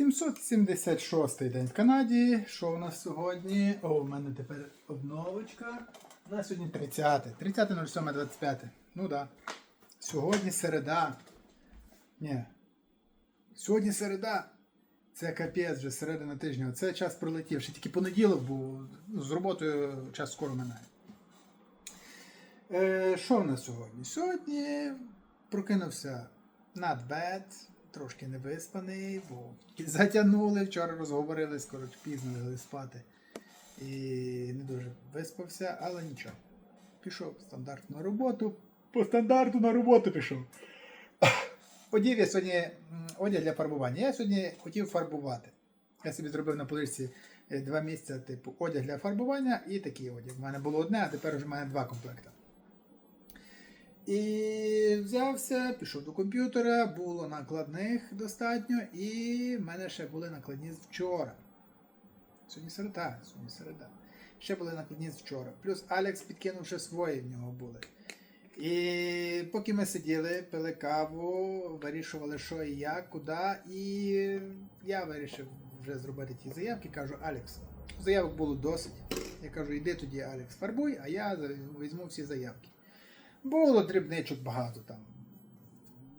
776 день в Канаді. Що у нас сьогодні? О, у мене тепер обновочка. У нас сьогодні 30. 30.07.25. Ну так. Да. Сьогодні середа. Ні. Сьогодні середа. Це капець вже середина тижня. Це час пролетів. Ще тільки понеділок. Ну, з роботою час скоро минає. Е, що в нас сьогодні? Сьогодні прокинувся not bad, трошки не виспаний, бо затягнули, вчора розговорились, коротше, пізно лягли спати. І не дуже виспався, але нічого. Пішов стандартно на роботу. По стандарту на роботу пішов. Одів я сьогодні одяг для фарбування. Я сьогодні хотів фарбувати. Я собі зробив на поличці е, два місця, типу, одяг для фарбування і такий одяг. У мене було одне, а тепер вже в мене два комплекти. І взявся, пішов до комп'ютера, було накладних достатньо, і в мене ще були накладні з вчора. Сьогодні середа, сьогодні середа. Ще були накладні з вчора. Плюс Алекс підкинув ще свої в нього були. І поки ми сиділи, пили каву, вирішували, що і як, куди. І я вирішив вже зробити ті заявки. Кажу, Алекс, заявок було досить. Я кажу, йди тоді, Алекс, фарбуй, а я візьму всі заявки. Було дрібничок багато там.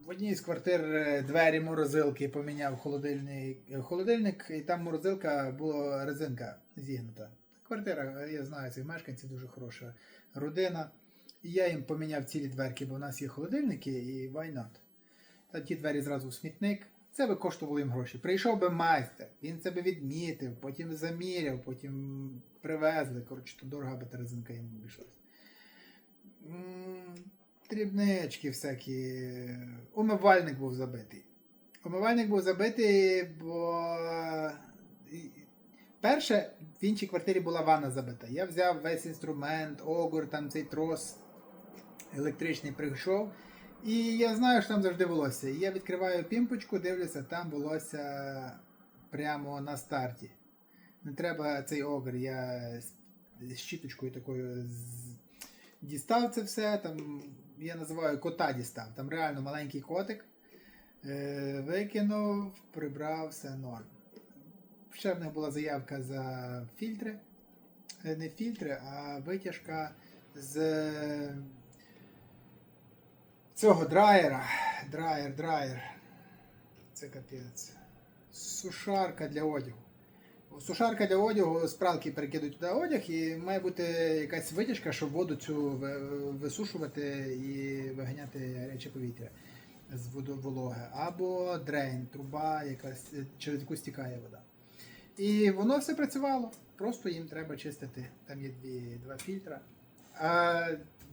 В одній з квартир е, двері морозилки поміняв холодильник, е, холодильник, і там морозилка була резинка зігнута. Квартира, я знаю цих мешканців, дуже хороша родина. Я їм поміняв цілі дверки, бо в нас є холодильники і not. Та ті двері зразу в смітник. Це би коштувало їм гроші. Прийшов би майстер, він це би відмітив, потім заміряв, потім привезли. Коротше, то дорога би резинка їм обійшлась. Дрібнички всякі. Умивальник був забитий. Умивальник був забитий, бо перше в іншій квартирі була ванна забита. Я взяв весь інструмент, огур, там цей трос електричний прийшов. І я знаю, що там завжди волосся. Я відкриваю пімпочку, дивлюся, там волосся прямо на старті. Не треба цей огр, я з- щіточкою такою дістав це все. Там, я називаю кота дістав. Там реально маленький котик. Е, викинув, прибрав, все норм. Ще в них була заявка за фільтри. Е, Не фільтри, а витяжка з е, цього драйера. Драйер, драйер. Це капець. Сушарка для одягу. Сушарка для одягу, з пралки перекидують туди одяг, і має бути якась витяжка, щоб воду цю висушувати і виганяти гаряче повітря з водовологи. Або дрейн, труба, якась, через яку стікає вода. І воно все працювало. Просто їм треба чистити. Там є дві, два фільтра. А,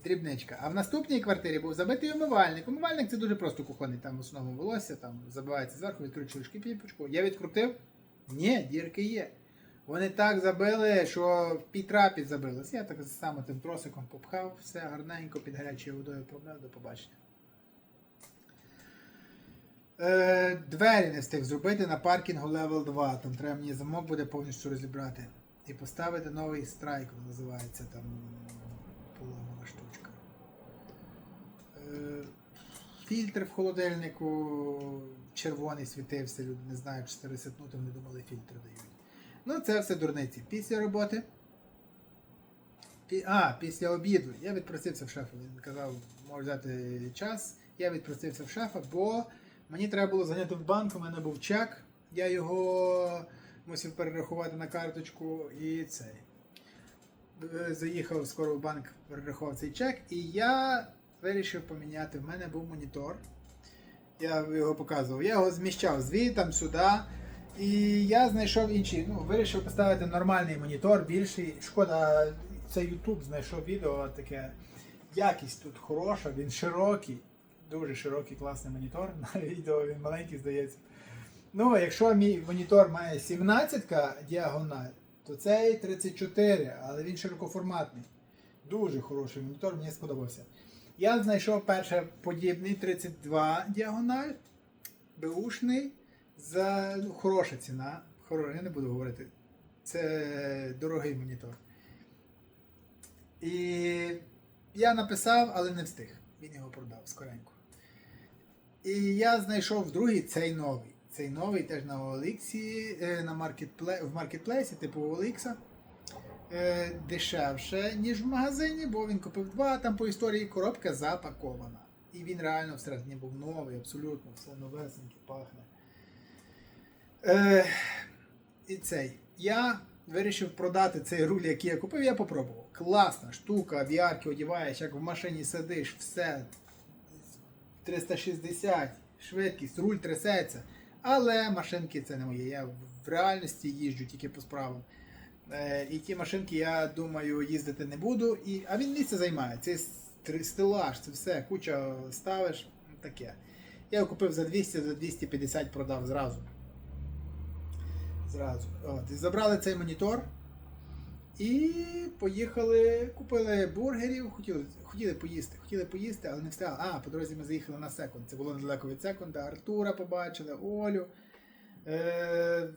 дрібничка. А в наступній квартирі був забитий умивальник. Умивальник це дуже просто кухонний, там в основному волосся, там забивається зверху, відкручуєш кипіпочку. Я відкрутив. Ні, дірки є. Вони так забили, що в пітрапі забилось. Я так само тим тросиком попхав, все гарненько під гарячою водою промив, до побачення. Е, двері не встиг зробити на паркінгу Level 2. Там треба мені замок буде повністю розібрати. І поставити новий страйк, називається там поломана штучка. Е, фільтр в холодильнику червоний світився, люди не знають, чи це ресетнути, вони думали, фільтр дають. Ну, це все дурниці. Після роботи. Пі- А, після обіду. Я відпросився в шефа. Він казав, може взяти час. Я відпросився в шефа, бо мені треба було заняти в банк, у мене був чек. Я його мусив перерахувати на карточку і цей. Е, Заїхав скоро в банк, перерахував цей чек, і я вирішив поміняти. В мене був монітор. Я його показував. Я його зміщав звідти, сюди. І я знайшов інший. Ну, вирішив поставити нормальний монітор, більший. Шкода, це YouTube знайшов відео таке. Якість тут хороша, він широкий, дуже широкий, класний монітор. На відео він маленький, здається. Ну, якщо мій монітор має 17 діагональ, то цей 34, але він широкоформатний. Дуже хороший монітор, мені сподобався. Я знайшов перше подібний 32 діагональ, беушний, за ну, хороша ціна. Хоро, я не буду говорити. Це дорогий монітор. І я написав, але не встиг. Він його продав скоренько. І я знайшов другий цей новий. цей новий теж на OLX, е, на маркетпле, в маркетплейсі, типу OLX. Е, дешевше, ніж в магазині, бо він купив два, там по історії коробка запакована. І він реально всередині був новий, абсолютно, все новесеньке, пахне. Е, і цей. Я вирішив продати цей руль, який я купив, я попробував. Класна штука, VR одягаєш, як в машині сидиш, все. 360, швидкість, руль трясеться. Але машинки це не моє. Я в реальності їжджу тільки по справам. Е, і ті машинки, я думаю, їздити не буду. І, а він місце займає. Це стелаж, це все, куча ставиш, таке. Я його купив за 200, за 250 продав зразу. Зразу. От. І забрали цей монітор. І поїхали, купили бургерів, хотіли, хотіли поїсти, хотіли поїсти, але не встигали. А, по дорозі ми заїхали на секунд. Це було недалеко від секунда. Артура побачили, Олю. Е,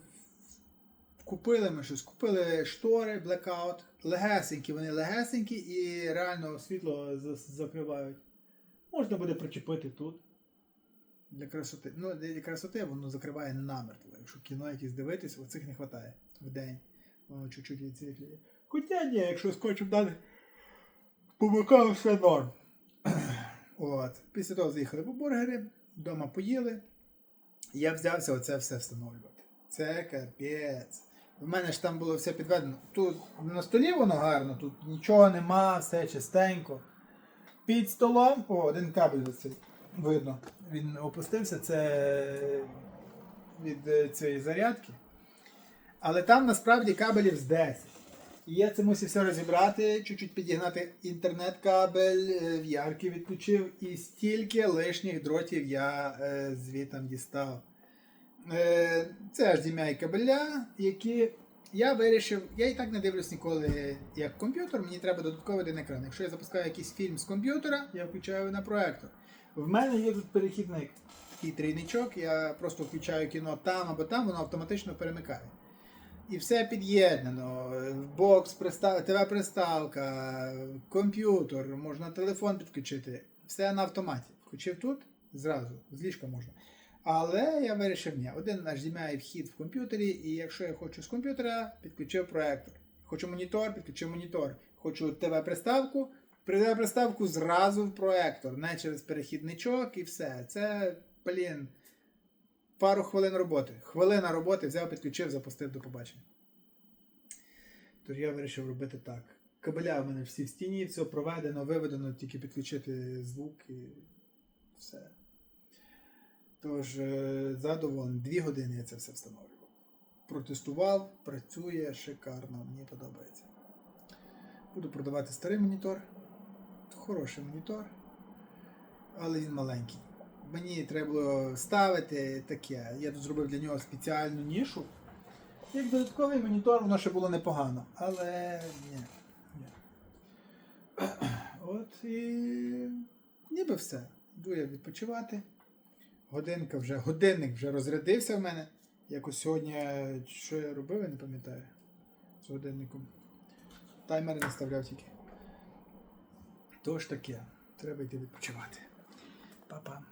купили ми щось, купили штори, блекаут. Легесенькі, вони легесенькі і реально світло закривають. Можна буде причепити тут. Для красоти. Ну, для красоти воно закриває намертво. Якщо кіно якесь дивитись, оцих не вистачає в день. Воно чуть-чуть відсвітлює. Хоча ні, якщо скотчем дати по бокам все норм. От. Після того заїхали по бургери, вдома поїли. Я взявся оце все встановлювати. Це капець. В мене ж там було все підведено. Тут на столі воно гарно, тут нічого нема, все чистенько. Під столом, о, один кабель оцей, видно. Він опустився, це від е, цієї зарядки. Але там насправді кабелів з 10. І я це мусив все розібрати, чуть-чуть підігнати інтернет-кабель, е, в'ярки відключив, і стільки лишніх дротів я е, звітом дістав. Е, це HDMI кабеля, які я вирішив, я і так не дивлюсь ніколи як комп'ютер, мені треба додатковий один екран. Якщо я запускаю якийсь фільм з комп'ютера, я включаю на проектор. В мене є тут перехідник, такий трійничок, я просто включаю кіно там або там, воно автоматично перемикає. І все під'єднано. Бокс. ТВ-приставка, комп'ютер, можна телефон підключити. Все на автоматі. Включив тут, зразу, з ліжка можна. Але я вирішив, ні, один HDMI вхід в комп'ютері, і якщо я хочу з комп'ютера, підключив проектор. Хочу монітор, підключив монітор. Хочу ТВ-приставку, ТВ-приставку зразу в проектор, не через перехідничок і все. Це, блін, пару хвилин роботи. Хвилина роботи взяв, підключив, запустив до побачення. Тож я вирішив робити так. Кабеля в мене всі в стіні, все проведено, виведено, тільки підключити звук і все. Тож, е, задоволений. Дві години я це все встановлював. Протестував, працює шикарно, мені подобається. Буду продавати старий монітор. Хороший монітор, але він маленький. Мені треба було ставити таке. Я тут зробив для нього спеціальну нішу. Як додатковий монітор, воно ще було непогано. Але ні. ні. От і ніби все. Йду я відпочивати. Годинка вже, годинник вже розрядився в мене. Якось сьогодні, що я робив, я не пам'ятаю. З годинником. Таймер не ставляв тільки. Тож таке, треба йти відпочивати. Па-па.